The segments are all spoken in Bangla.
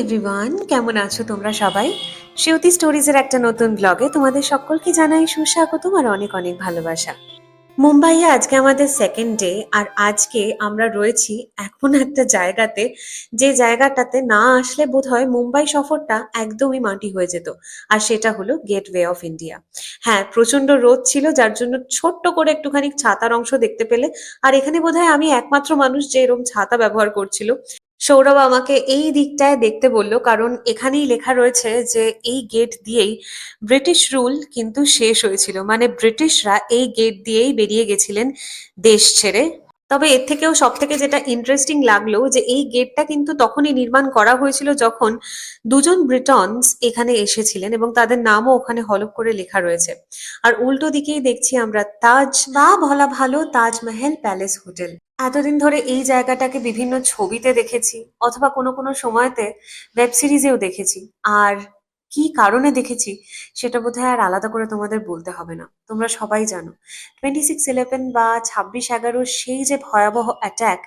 এভরিওয়ান কেমন আছো তোমরা সবাই? শিউতি স্টোরিজের একটা নতুন ব্লগে তোমাদের সকলকে জানাই সুস্বাগতম আর অনেক অনেক ভালোবাসা। মুম্বাইয়ে আজকে আমাদের সেকেন্ড ডে আর আজকে আমরা রয়েছি এমন একটা জায়গাতে যে জায়গাটাতে না আসলে বোধহয় মুম্বাই সফরটা একদমই মাটি হয়ে যেত। আর সেটা হলো গেটওয়ে অফ ইন্ডিয়া হ্যাঁ প্রচণ্ড রোদ ছিল, যার জন্য ছোট্ট করে একটুখানি ছাতার অংশ দেখতে পেলে। আর এখানে বোধহয় আমি একমাত্র মানুষ যে এরকম ছাতা ব্যবহার করছিল। সৌরভ আমাকে এই দিকটায় দেখতে বলল, কারণ এখানেই লেখা রয়েছে যে এই গেট দিয়েই ব্রিটিশ রুল কিন্তু শেষ হয়েছিল। মানে ব্রিটিশরা এই গেট দিয়েই বেরিয়ে গেছিলেন দেশ ছেড়ে। তবে এর থেকেও সব থেকে যেটা ইন্টারেস্টিং লাগল যে এই গেটটা কিন্তু তখনই নির্মাণ করা হয়েছিল যখন দুজন ব্রিটনস এখানে এসেছিলেন এবং তাদের নামও ওখানে হলপ করে লেখা রয়েছে। আর উল্টো দিকেই দেখছি আমরা তাজ বা বলা ভালো তাজমহল প্যালেস হোটেল এতদিন ধরে এই জায়গাটাকে বিভিন্ন ছবিতে দেখেছি, অথবা কোনো কোনো সময়তে ওয়েব সিরিজেও দেখেছি। আর কি কারণে দেখেছি, সেটা বোধহয় আর আলাদা করে তোমাদের বলতে হবে না। তোমরা সবাই জানো টোয়েন্টি সিক্স ইলেভেন বা ছাব্বিশ এগারোর সেই যে ভয়াবহ অ্যাট্যাক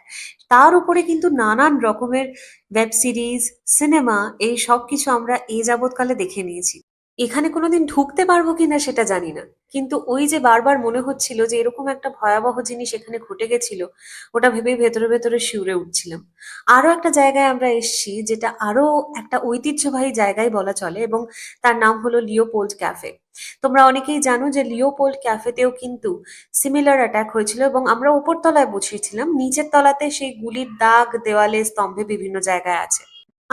তার উপরে কিন্তু নানান রকমের ওয়েব সিরিজ সিনেমা এই সব কিছু আমরা এই যাবৎকালে দেখে নিয়েছি। এখানে কোনোদিন ঢুকতে পারব কিনা সেটা জানি না। কিন্তু ওই যে বারবার মনে হচ্ছিল যে এরকম একটা ভয়াবহ জিনিস এখানে ঘটে গেছিল, ওটা ভেবেই ভেতরে ভেতরে শিউরে উঠছিলাম। আরও একটা জায়গায় আমরা এসেছি যেটা আরও একটা ঐতিহ্যবাহী জায়গায় বলা চলে এবং তার নাম হলো লিওপোল্ড ক্যাফে। তোমরা অনেকেই জানো যে লিওপোল্ড ক্যাফেতেও কিন্তু সিমিলার অ্যাটাক হয়েছিল এবং আমরা উপর তলায় বসিয়েছিলাম, নিচের তলাতে সেই গুলির দাগ, দেওয়ালে স্তম্ভে বিভিন্ন জায়গায় আছে।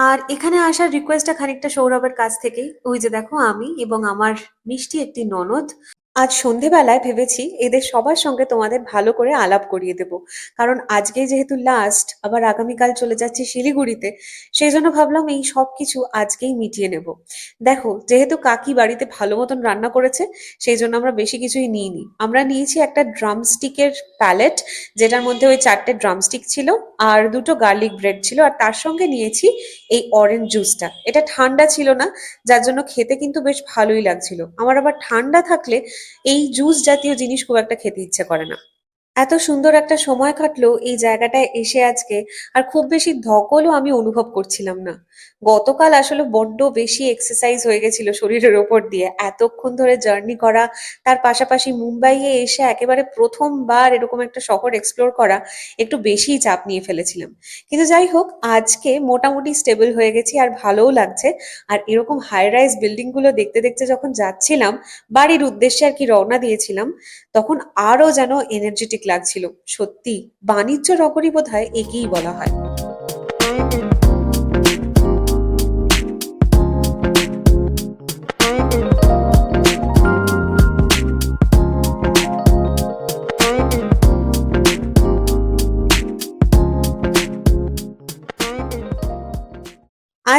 আর এখানে আসার রিকোয়েস্টটা খানিকটা সৌরভের কাছ থেকেই। ওই যে দেখো আমি এবং আমার মিষ্টি একটি ননদ। আজ সন্ধেবেলায় ভেবেছি এদের সবার সঙ্গে তোমাদের ভালো করে আলাপ করিয়ে দেব। কারণ আজকে যেহেতু লাস্ট আবার আগামীকাল চলে যাচ্ছি শিলিগুড়িতে সেই জন্য ভাবলাম এই সব কিছু আজকেই মিটিয়ে নেব। দেখো, যেহেতু কাকি বাড়িতে ভালো মতন রান্না করেছে সেই জন্য আমরা বেশি কিছুই নিইনি। আমরা নিয়েছি একটা ড্রামস্টিকের প্যালেট যেটার মধ্যে ওই চারটে ড্রামস্টিক ছিল আর দুটো গার্লিক ব্রেড ছিল, আর তার সঙ্গে নিয়েছি এই অরেঞ্জ জুসটা এটা ঠান্ডা ছিল না, যার জন্য খেতে কিন্তু বেশ ভালোই লাগছিল। আমার আবার ঠান্ডা থাকলে এই জুস জাতীয় জিনিস খুব একটা খেতে ইচ্ছে করে না। এত সুন্দর একটা সময় কাটলো এই জায়গাটায় এসে আজকে, আর খুব বেশি ধকলও আমি অনুভব করছিলাম না। গতকাল আসলে বড্ড বেশি এক্সারসাইজ হয়ে গেছিল শরীরের ওপর দিয়ে। এতক্ষণ ধরে জার্নি করা, তার পাশাপাশি মুম্বাইয়ে এসে একেবারে প্রথমবার এরকম একটা শহর এক্সপ্লোর করা, একটু বেশিই চাপ নিয়ে ফেলেছিলাম। কিন্তু যাই হোক, আজকে মোটামুটি স্টেবল হয়ে গেছি আর ভালোও লাগছে। আর এরকম হাই রাইজ বিল্ডিংগুলো দেখতে দেখতে যখন যাচ্ছিলাম, বাড়ির উদ্দেশ্যে আর কি রওনা দিয়েছিলাম, তখন আরও যেন এনার্জেটিক লাগছিল। সত্যি বাণিজ্য নগরী বোধ হয় একেই বলা হয়।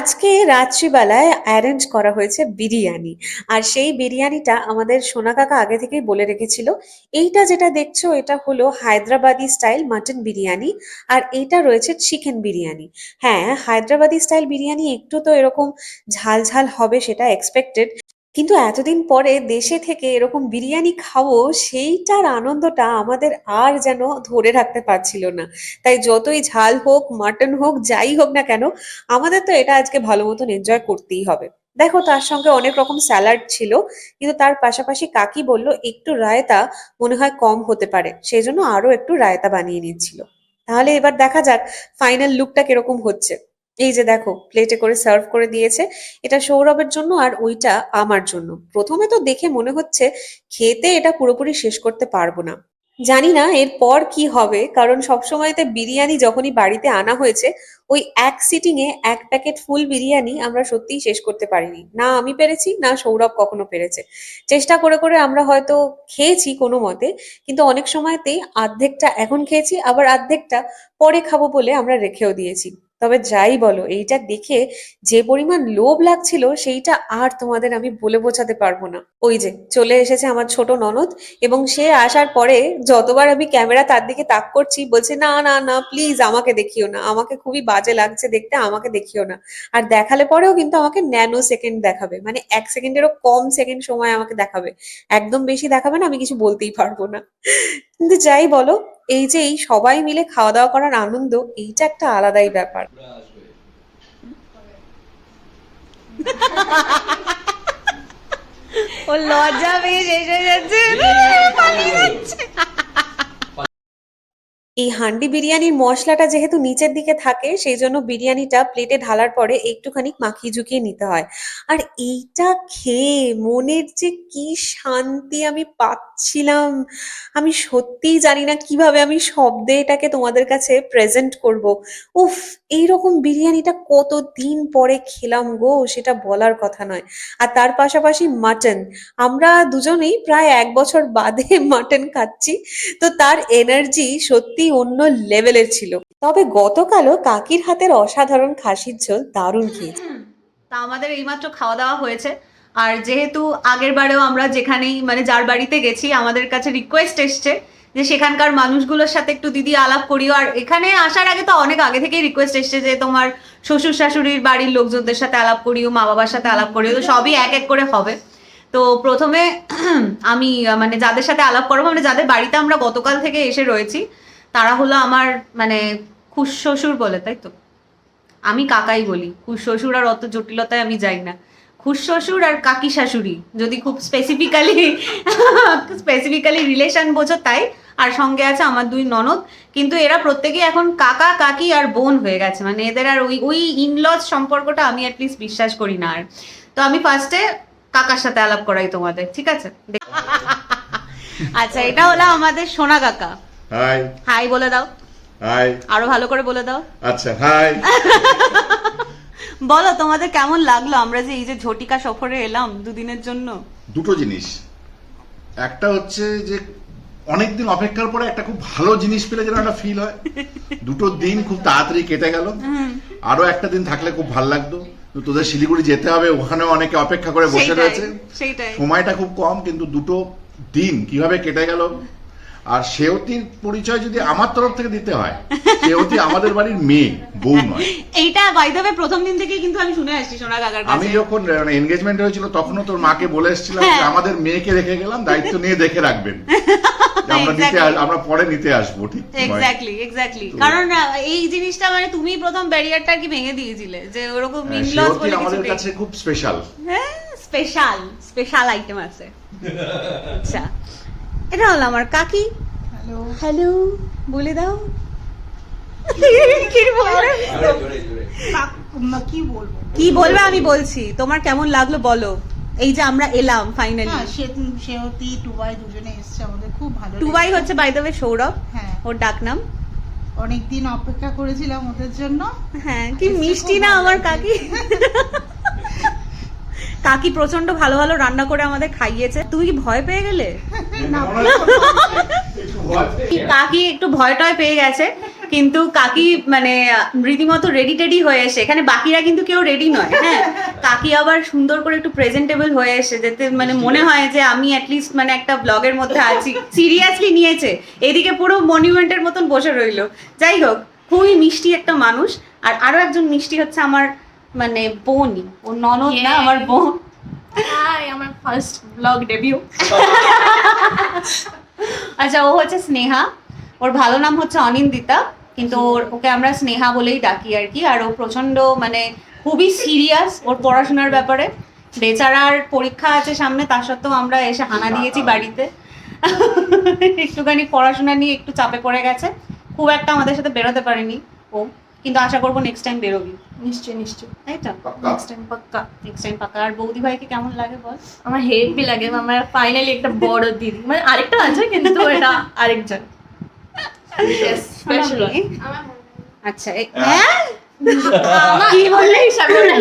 আজকে রাত্রিবেলায় অ্যারেঞ্জ করা হয়েছে বিরিয়ানি। আর সেই বিরিয়ানিটা আমাদের সোনা কাকা আগে থেকেই বলে রেখেছিল। এইটা যেটা দেখছ, এটা হলো হায়দ্রাবাদি স্টাইল মাটন বিরিয়ানি, আর এটা রয়েছে চিকেন বিরিয়ানি। হ্যাঁ হায়দ্রাবাদি স্টাইল বিরিয়ানি একটু তো এরকম ঝাল ঝাল হবে সেটা এক্সপেক্টেড কিন্তু এতদিন পরে দেশে থেকে এরকম বিরিয়ানি খাব সেইটার আনন্দটা আমাদের আর যেন ধরে রাখতে পারছিল না। তাই যতই ঝাল হোক, মাটন হোক, যাই হোক না কেন, আমাদের তো এটা আজকে ভালো মতন এনজয় করতেই হবে। দেখো, তার সঙ্গে অনেক রকম স্যালাড ছিল, কিন্তু তার পাশাপাশি কাকি বলল, একটু রায়তা মনে হয় কম হতে পারে। সেই জন্য আরও একটু রায়তা বানিয়ে নিচ্ছিল। তাহলে এবার দেখা যাক ফাইনাল লুকটা কীরকম হচ্ছে। এই যে দেখো প্লেটে করে সার্ভ করে দিয়েছে। এটা সৌরভের জন্য আর ওইটা আমার জন্য। প্রথমে তো দেখে মনে হচ্ছে খেতে এটা পুরোপুরি শেষ করতে পারব না। জানি না এরপর কি হবে, কারণ সবসময়তে বিরিয়ানি যখনই বাড়িতে আনা হয়েছে, ওই এক সিটিং এ এক প্যাকেট ফুল বিরিয়ানি আমরা সত্যিই শেষ করতে পারিনি। না আমি পেরেছি, না সৌরভ কখনো পেরেছে। চেষ্টা করে করে আমরা হয়তো খেয়েছি কোনো মতে, কিন্তু অনেক সময়তেই অর্ধেকটা এখন খেয়েছি, আবার অর্ধেকটা পরে খাব বলে আমরা রেখেও দিয়েছি। তবে যাই বলো, এইটা দেখে যে পরিমাণ লোভ লাগছিল, সেইটা আর তোমাদের আমি বলে বোঝাতে পারব না। ওই যে, চলে এসেছে আমার ছোট ননদ এবং সে আসার পরে যতবার আমি ক্যামেরা তার দিকে তাক করছি, বলছে, না না না প্লিজ আমাকে দেখিও না। আমাকে খুবই বাজে লাগছে দেখতে, আমাকে দেখিও না। আর দেখালে পরেও কিন্তু আমাকে ন্যানো সেকেন্ড দেখাবে। মানে এক সেকেন্ডেরও কম সেকেন্ড সময় আমাকে দেখাবে। একদম বেশি দেখাবে না, আমি কিছু বলতেই পারব না। কিন্তু যাই বলো এই যে এই সবাই মিলে খাওয়া দাওয়া করার আনন্দ এইটা একটা আলাদাই ব্যাপার। ও লজ্জা পেয়ে শেষ হয়ে যাচ্ছে। পালিয়ে যাচ্ছে। এই হান্ডি বিরিয়ানির মশলাটা যেহেতু নিচের দিকে থাকে, সেই জন্য বিরিয়ানিটা প্লেটে ঢালার পরে একটুখানি মাখিয়ে ঝুঁকিয়ে নিতে হয়। আর এইটা খেয়ে মনের যে কি শান্তি আমি পাচ্ছিলাম, আমি সত্যিই জানি না কীভাবে আমি শব্দে এটাকে তোমাদের কাছে প্রেজেন্ট করব। উফ, এইরকম বিরিয়ানিটা কতদিন পরে খেলাম গো, সেটা বলার কথা নয়। আর তার পাশাপাশি মাটন আমরা দুজনেই প্রায় এক বছর বাদে মাটন খাচ্ছি। তো তার এনার্জি সত্যি অন্য লেভেলের ছিল। তবে গতকালও কাকির হাতের অসাধারণ খাসির ঝোল দারুণ খেয়েছি। তা আমাদের এইমাত্র খাওয়া দাওয়া হয়েছে। আর যেহেতু আগের বারেও আমরা যেখানেই মানে যার বাড়িতে গেছি, আমাদের কাছে রিকোয়েস্ট এসছে যে সেখানকার মানুষগুলোর সাথে একটু দিদি আলাপ করিও। আর এখানে আসার আগে তো অনেক আগে থেকেই রিকোয়েস্ট এসছে যে তোমার শ্বশুর শাশুড়ির বাড়ির লোকজনদের সাথে আলাপ করিও, মা বাবার সাথে আলাপ করিও। তো সবই এক এক করে হবে। তো প্রথমে আমি মানে যাদের সাথে আলাপ করব মানে যাদের বাড়িতে আমরা গতকাল থেকে এসে রয়েছি তারা হলো আমার মানে খুশ শ্বশুর বলে তাই তো? আমি কাকাই বলি খুশ শ্বশুর আর অত জটিলতায় আমি যাই না। খুশ শ্বশুর আর কাকি শাশুড়ি যদি খুব স্পেসিফিক্যালি স্পেসিফিক্যালি রিলেশন বোঝো তাই আর সঙ্গে আছে আমার দুই ননদ কিন্তু এরা প্রত্যেকেই এখন কাকা কাকি আর বোন হয়ে গেছে। মানে এদের আর ওই ওই ইনলজ সম্পর্কটা আমি অ্যাটলিস্ট বিশ্বাস করি না আর। তো আমি ফার্স্টে কাকার সাথে আলাপ করাই তোমাদের ঠিক আছে? আচ্ছা এটা হলো আমাদের সোনা কাকা। হাই হাই বলে দাও। হাই আরও ভালো করে বলে দাও। আচ্ছা হাই বলো তোমাদের কেমন লাগল? আমরা যে এই যে ঝটিকা সফরে এলাম দুদিনের জন্য। দুটো জিনিস। একটা হচ্ছে যে অনেকদিন অপেক্ষার পরে একটা খুব ভালো জিনিস পেলে যেন একটা ফিল হয়। দুটো দিন খুব তাড়াতাড়ি কেটে গেল। আরও একটা দিন থাকলে খুব ভালো লাগতো। তোদের শিলিগুড়ি যেতে হবে ওখানে অনেকে অপেক্ষা করে বসে রয়েছে। সময়টা খুব কম কিন্তু দুটো দিন কীভাবে কেটে গেল আর সেওতির পরিচয় যদি আমার তরফ থেকে দিতে হয় সেওতি আমাদের বাড়ির মেয়ে বউ নয়। এইটা বাইদাবে প্রথম দিন থেকেই কিন্তু আমি শুনে আসছি সোনা কাকার আমি কাছে যখন এনগেজমেন্ট হয়েছিল তখনও তোর মাকে বলে এসেছিলাম যে হ্যাঁ। আমাদের মেয়েকে রেখে গেলাম দায়িত্ব নিয়ে দেখে রাখবেন। আমরা নিতে. আমরা পরে নিতে আসব ঠিক এক্স্যাক্টলি এক্স্যাক্টলি কারণ এই জিনিসটা মানে তুমি প্রথম ব্যারিয়ারটা কি ভেঙে দিয়েছিলে যে ওরকম হ্যাঁ, ইনলস সেওতি বলে আমাদের কাছে খুব স্পেশাল হ্যাঁ স্পেশাল স্পেশাল আইটেম আছে। আচ্ছা এটা হলো আমার কাকি। হ্যালো। হ্যালো বলে দাও। কি বলবে? আমি বলছি। তোমার কেমন লাগল বলো। এই যে আমরা এলাম ফাইনালি হ্যাঁ সেহতি টুবাই দুজনে এসছে আমাদের খুব ভালো টুবাই হচ্ছে বাই দ্য ওয়ে সৌরভ হ্যাঁ। ওর ডাক নাম। অনেকদিন অপেক্ষা করেছিলাম ওদের জন্য। হ্যাঁ কি মিষ্টি না আমার কাকি? কাকি প্রচণ্ড ভালো ভালো রান্না করে আমাদের খাইয়েছে। তুমি কি ভয় পেয়ে গেলে? কাকি একটু ভয় টয় পেয়ে গেছে কিন্তু কাকি মানে রীতিমতো রেডি টেডি হয়ে এসে এখানে বাকিরা কিন্তু কেউ রেডি নয় হ্যাঁ? কাকি আবার সুন্দর করে একটু প্রেজেন্টেবল হয়ে এসে যাতে মানে মনে হয় যে আমি অ্যাটলিস্ট মানে একটা ব্লগের মধ্যে আছি। সিরিয়াসলি নিয়েছে। এদিকে পুরো মনিউমেন্টের মতন বসে রইল। যাই হোক খুবই মিষ্টি একটা মানুষ। আর আরও একজন মিষ্টি হচ্ছে আমার মানে বোনই। ও ননদ না আমার বোন। হাই আমার ফার্স্ট ব্লগ ডেবিউ আচ্ছা ও হচ্ছে স্নেহা। ওর ভালো নাম হচ্ছে অনিন্দিতা কিন্তু ওর ওকে আমরা স্নেহা বলেই ডাকি আর কি। আর ও প্রচণ্ড মানে খুবই সিরিয়াস ওর পড়াশোনার ব্যাপারে। বেচারার পরীক্ষা আছে সামনে তা সত্ত্বেও আমরা এসে হানা দিয়েছি বাড়িতে। একটুখানি পড়াশোনা নিয়ে একটু চাপে পড়ে গেছে। খুব একটা আমাদের সাথে বেরোতে পারেনি ও। কিন্তু আশা করব নেক্সট টাইম বেরোবি। নিশ্চয় নিশ্চয় তাই তো। নেক্সট টাইম পাক্কা। নেক্সট টাইম পাক্কা। আর বৌদি ভাইকে কেমন লাগে বল? আমার হেভি লাগে। আমার ফাইনালি একটা বড় দিদি। মানে আরেকটা আছে কিন্তু এটা আরেকজন। স্পেশাল আচ্ছা হ্যাঁ।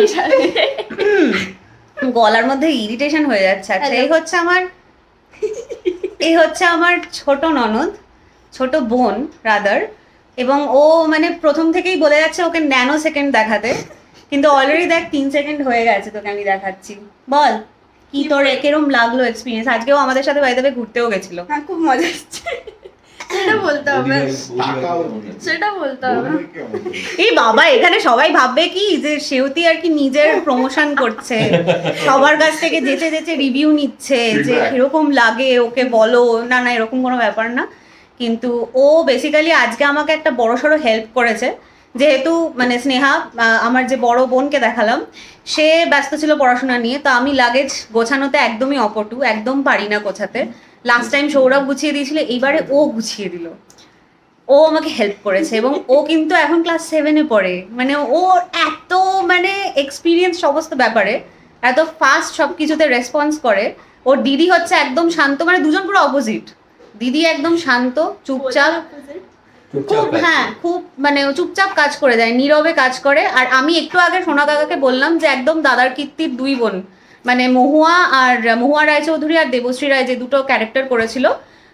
হিসাবে গলার মধ্যে ইরিটেশন হয়ে যাচ্ছে। আচ্ছা এই হচ্ছে আমার এই হচ্ছে আমার ছোট ননদ ছোট বোন রাদার এবং ও মানে প্রথম থেকেই বলে যাচ্ছে ওকে ন্যানো সেকেন্ড দেখাতে। কিন্তু অলরেডি দেখ তিন সেকেন্ড হয়ে গেছে তোকে আমি দেখাচ্ছি। বল কি তোর কিরম লাগল এক্সপিরিয়েন্স আজকেও আমাদের সাথে বাইরে ঘুরতেও গেছিল। হ্যাঁ খুব মজা হচ্ছে। সেটা বলতে হবে। সেটা বলতে হবে। এই বাবা এখানে সবাই ভাববে কি যে সেউতি আর কি নিজের প্রমোশন করছে। সবার কাছ থেকে যেচে যেচে রিভিউ নিচ্ছে যে. কীরকম লাগে ওকে বলো। না না এরকম কোনো ব্যাপার না। কিন্তু ও বেসিক্যালি আজকে আমাকে একটা বড়সড় হেল্প করেছে। যেহেতু মানে স্নেহা আমার যে বড় বোনকে দেখালাম, সে ব্যস্ত ছিল পড়াশোনা নিয়ে, তো আমি লাগেজ গোছানোতে একদমই অপটু, একদম পারি না গোছাতে। লাস্ট টাইম সৌরভ গুছিয়ে দিয়েছিল, এইবারে ও গুছিয়ে দিল। ও আমাকে হেল্প করেছে এবং ও কিন্তু এখন ক্লাস সেভেনে পড়ে। মানে ও এত মানে এক্সপিরিয়েন্স সমস্ত ব্যাপারে, এত ফাস্ট সব কিছুতে রেসপন্স করে। ওর দিদি হচ্ছে একদম শান্ত মানে দুজন পুরো অপোজিট দিদি একদম শান্ত চুপচাপ। খুব হ্যাঁ খুব মানে চুপচাপ কাজ করে যায় নীরবে কাজ করে। আর আমি একটু আগে সোনা কাকাকে বললাম যে একদম দাদার কীর্তির দুই বোন মানে মহুয়া আর মহুয়া রায়চৌধুরী আর দেবশ্রী রায় যে দুটো ক্যারেক্টার করেছিল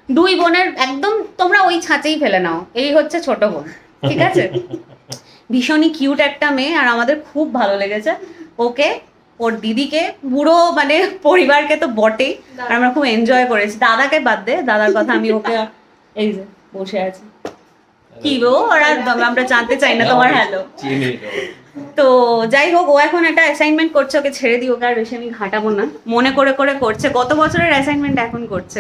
দুই বোনের একদম তোমরা ওই ছাঁচেই ফেলে নাও। এই হচ্ছে ছোট বোন ঠিক আছে? ভীষণই কিউট একটা মেয়ে আর আমাদের খুব ভালো লেগেছে। ওকে ওর দিদিকে পুরো মানে পরিবারকে তো বটেই। আর আমরা খুব এনজয় করেছি। দাদাকে বাদ দে দাদার কথা আমি ওকে এই যে বসে আছি। কি গো ওরা আমরা জানতে চাই না তোমার হ্যালো তো। যাই হোক ও এখন একটা অ্যাসাইনমেন্ট করছে ওকে ছেড়ে দিই ওকে আর বেশি আমি ঘাটাবো না। মনে করে করে করছে। গত বছরের অ্যাসাইনমেন্ট এখন করছে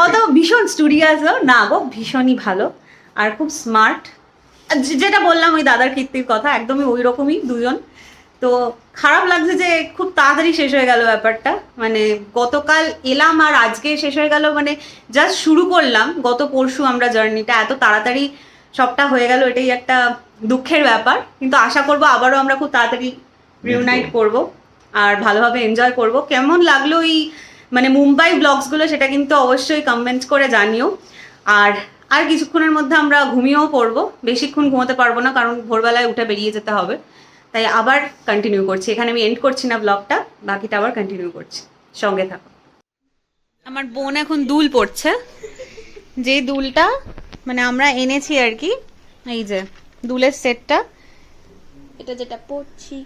কত ভীষণ স্টুডিয়াস না গো ভীষণই ভালো। আর খুব স্মার্ট যেটা বললাম ওই দাদার কীর্তির কথা একদমই ওই রকমই দুজন। তো খারাপ লাগছে যে খুব তাড়াতাড়ি শেষ হয়ে গেল ব্যাপারটা। মানে গতকাল এলাম আর আজকে শেষ হয়ে গেল মানে জাস্ট শুরু করলাম। গত পরশু আমরা জার্নিটা এত তাড়াতাড়ি সবটা হয়ে গেল এটাই একটা দুঃখের ব্যাপার। কিন্তু আশা করব আবারও আমরা খুব তাড়াতাড়ি রিউনাইট করব আর ভালোভাবে এনজয় করব। কেমন লাগল এই মানে মুম্বাই ব্লগসগুলো সেটা কিন্তু অবশ্যই কমেন্ট করে জানিও। আর আর কিছুক্ষণের মধ্যে আমরা ঘুমিয়েও পড়ব। বেশিক্ষণ ঘুমোতে পারব না কারণ ভোরবেলায় উঠে বেরিয়ে যেতে হবে। তাই আবার কন্টিনিউ করছি। এখানে আমি এন্ড করছি না ব্লগটা বাকিটা আবার কন্টিনিউ করছি। সঙ্গে থাকো। আমার বোন এখন দুল পড়ছে যে দুলটা মানে আমরা এনেছি আর কি এই যে দুলের সেটটা। এটা যেটা পড়ছি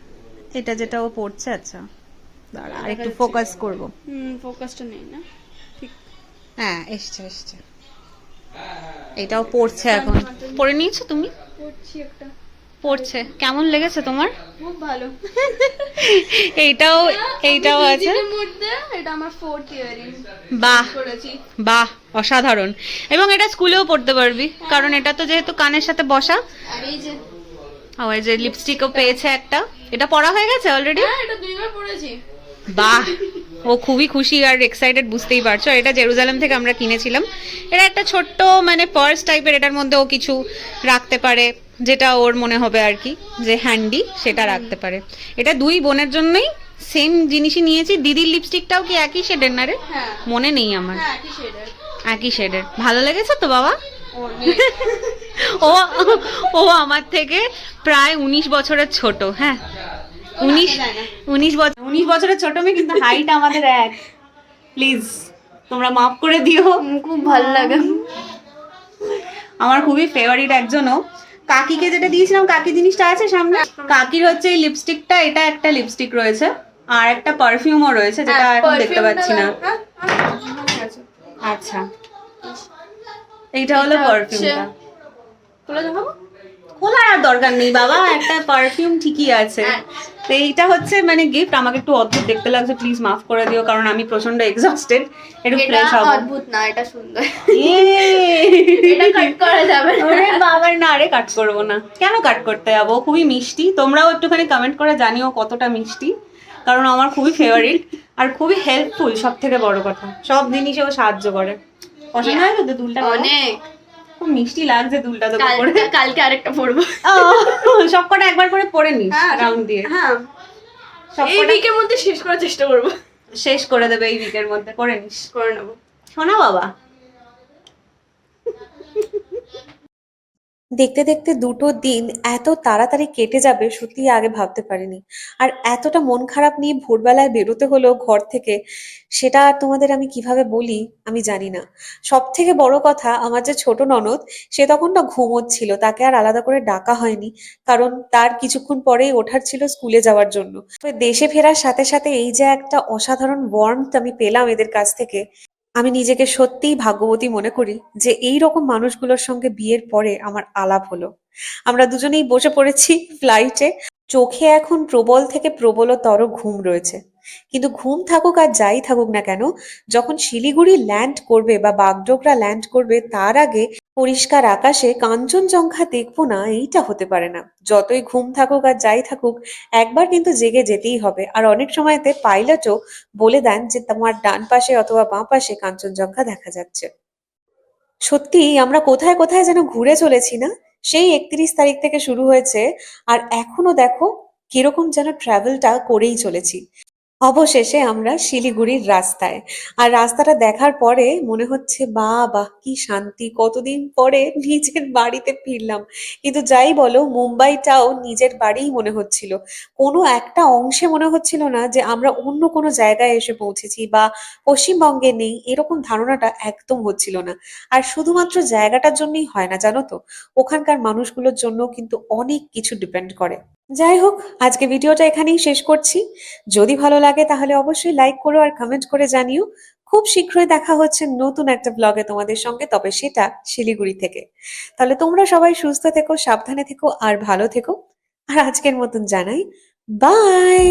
এটা যেটা ও পড়ছে আচ্ছা। দাঁড়া আর একটু ফোকাস করব। হুম ফোকাসটা নেই না। ঠিক। হ্যাঁ এসছে এসছে। এটাও পড়ছে এখন। পড়ে নিয়েছো তুমি? পড়ছি একটা। পড়ছে। কেমন লেগেছে তোমার? খুব ভালো। এইটাও এইটাও আছে? এটা আমার ফোর্থ ইয়ারিং বাহ। বাহ অসাধারণ। এবং এটা স্কুলেও পড়তে পারবি কারণ এটা তো যেহেতু কানের সাথে বসা। আর এই যে ও এই যে লিপস্টিকও পেয়েছে একটা। এটা পড়া হয়ে গেছে অলরেডি হ্যাঁ এটা দুইবার পড়েছি। বাহ ও খুবই খুশি আর এক্সাইটেড বুঝতেই পারছ। এটা জেরুজালেম থেকে আমরা কিনেছিলাম। এটা একটা ছোট্ট মানে পার্স টাইপের এটার মধ্যে ও কিছু রাখতে পারে। যেটা ওর মনে হবে আর কি যে হ্যান্ডি সেটা রাখতে পারে। এটা দুই বোনের জন্যই সেম জিনিসই নিয়েছি। দিদির লিপস্টিকটাও কি একই শেডের না রে? হ্যাঁ। মনে নেই আমার। হ্যাঁ একই শেডের একই ভালো লেগেছে তো বাবা? ও ও আমার থেকে প্রায় উনিশ বছরের ছোট হ্যাঁ। উনিশ উনিশ বছর উনিশ বছরের ছোট মেয়ে কিন্তু হাইট আমাদের এক। প্লিজ তোমরা মাফ করে দিও। খুব ভালো লাগে। আমার খুবই ফেভারিট একজনও। কাকিকে যেটা দিয়েছিলাম কাকি জিনিসটা আছে সামনে কাকির হচ্ছে এই লিপস্টিকটা এটা একটা লিপস্টিক রয়েছে আর একটা পারফিউমও রয়েছে যেটা হ্যাঁ, এখন দেখতে পাচ্ছি না হ্যাঁ, আচ্ছা এইটা হলো পারফিউমটা খুলে দেখাবো খোলার আর দরকার নেই বাবা একটা পারফিউম ঠিকই আছে। হ্যাঁ। তো এইটা হচ্ছে মানে গিফট আমাকে একটু অদ্ভুত দেখতে লাগছে প্লিজ মাফ করে দিও কারণ আমি প্রচণ্ড এক্সস্টেড একটু ফ্রেশ হব। অদ্ভুত না এটা সুন্দর! এটা কাট করা যাবে ওরে বাবার না রে কাট করব না। কেন কাট করতে যাব? খুবই মিষ্টি তোমরাও একটুখানি কমেন্ট করে জানিও কতটা মিষ্টি কারণ আমার খুবই ফেভারিট আর খুবই হেল্পফুল সব থেকে বড় কথা। সব জিনিসেও সাহায্য করে। পছন্দ হয় তো দুলটা অনেক। খুব মিষ্টি লাগছে দুলটা তো করে কালকে আরেকটা পরবো। সবকটা একবার করে পরে নিস হ্যাঁ, রাউন্ড দিয়ে। হ্যাঁ। এই উইকের মধ্যে শেষ করার চেষ্টা করব। শেষ করে দেবে এই উইকের মধ্যে করে নিস। করে নেব। শোনা বাবা। দেখতে দেখতে দুটো দিন এত তাড়াতাড়ি কেটে যাবে সত্যি আগে ভাবতে পারিনি। আর এতটা মন খারাপ নিয়ে ভোরবেলায় বেরোতে হলো ঘর থেকে, সেটা আর তোমাদের আমি কীভাবে বলি, আমি জানি না। সব থেকে বড় কথা, আমার যে ছোট ননদ, সে তখন না ঘুমোচ্ছিল, তাকে আর আলাদা করে ডাকা হয়নি, কারণ তার কিছুক্ষণ পরেই ওঠার ছিল স্কুলে যাওয়ার জন্য। দেশে ফেরার সাথে সাথে এই যে একটা অসাধারণ ওয়ার্মথ আমি পেলাম এদের কাছ থেকে আমি নিজেকে সত্যিই ভাগ্যবতী মনে করি যে এই রকম মানুষগুলোর সঙ্গে বিয়ের পরে আমার আলাপ হলো। আমরা দুজনেই বসে পড়েছি ফ্লাইটে চোখে এখন প্রবল থেকে প্রবলতর ঘুম রয়েছে। কিন্তু ঘুম থাকুক আর যাই থাকুক না কেন, যখন শিলিগুড়ি ল্যান্ড করবে বা বাগডোগরা ল্যান্ড করবে, তার আগে পরিষ্কার আকাশে কাঞ্চনজঙ্ঘা দেখব না, এইটা হতে পারে না। যতই ঘুম থাকুক আর যাই থাকুক, একবার কিন্তু জেগে যেতেই হবে। আর অনেক সময়তে পাইলটও বলে দেন যে, তোমার ডান পাশে অথবা বাঁ পাশে কাঞ্চনজঙ্ঘা দেখা যাচ্ছে। সত্যি, আমরা কোথায় কোথায় যেন ঘুরে চলেছি না? সেই একত্রিশ তারিখ থেকে শুরু হয়েছে। আর এখনও দেখো, কীরকম যেন ট্রাভেলটা করেই চলেছি। অবশেষে আমরা শিলিগুড়ির রাস্তায়। আর রাস্তাটা দেখার পরে মনে হচ্ছে, বা বাহ কি শান্তি। কতদিন পরে নিজের বাড়িতে ফিরলাম। কিন্তু যাই বলো, মুম্বাইটাও নিজের বাড়িই মনে হচ্ছিল। কোনো একটা অংশে মনে হচ্ছিল না যে আমরা অন্য কোনো জায়গায় এসে পৌঁছেছি বা পশ্চিমবঙ্গে নেই, এরকম ধারণাটা একদম হচ্ছিল না। আর শুধুমাত্র জায়গাটার জন্যই হয় না, জানো তো? ওখানকার মানুষগুলোর জন্য কিন্তু অনেক কিছু ডিপেন্ড করে। যাই হোক, আজকে ভিডিওটা এখানেই শেষ করছি। যদি ভালো লাগে তাহলে অবশ্যই লাইক করো আর কমেন্ট করে জানিও। খুব শীঘ্রই দেখা হচ্ছে নতুন একটা ব্লগে তোমাদের সঙ্গে, তবে সেটা শিলিগুড়ি থেকে। তাহলে তোমরা সবাই সুস্থ থেকো, সাবধানে থেকো আর ভালো থেকো। আর আজকের মতন জানাই বাই